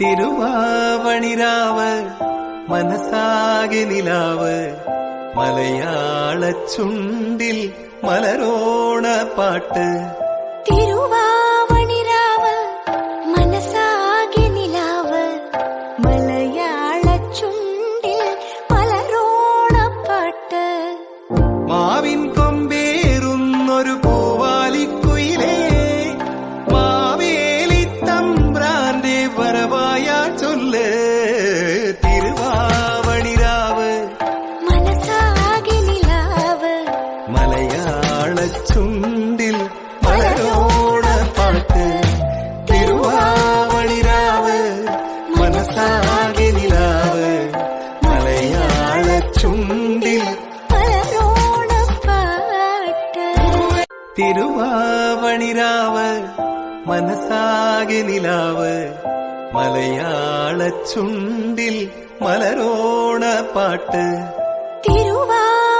തിരുവാവണിരാവ് മനസാകിലാവ് മലയാള ചുണ്ടിൽ മലരോണ പാട്ട്. തിരുവാ ചുണ്ടിൽ മലരോണ പാട്ട്. തിരുവാവളിരാവ് മനസ്സാകെ നിലാവ്. മലയാള ചുണ്ടിൽ മലരോണ പാട്ട്. തിരുവാവണിരാവ് മനസ്സാകെ നിലാവ്. മലയാള ചുണ്ടിൽ മലരോണ പാട്ട്. തിരുവാ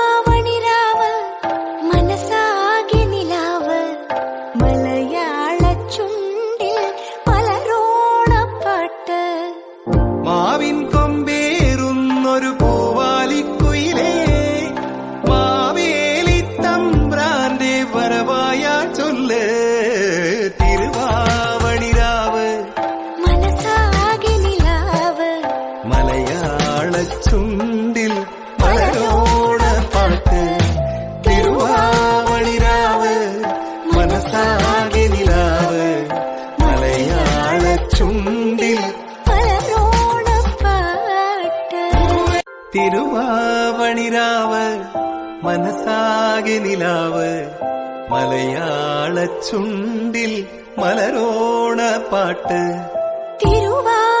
തിരുവാവണിരാവ് മനസ്സാകെ നിലാവ്. മലയാള ചുണ്ടിൽ മലരോണ പാട്ട്. തിരുവാ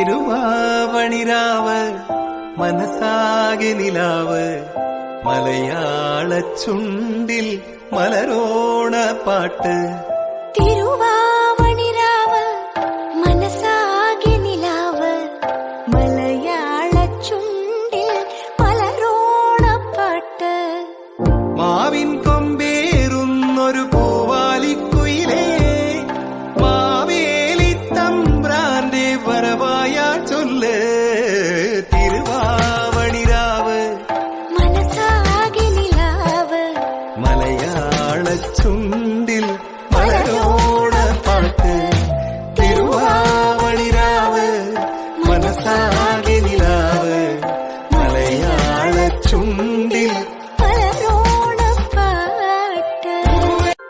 തിരുവാവണിരാവ് മനസ്സാകെ നിലാവ്. മലയാള ചുണ്ടിൽ മലരോണ പാട്ട്. തിരുവാ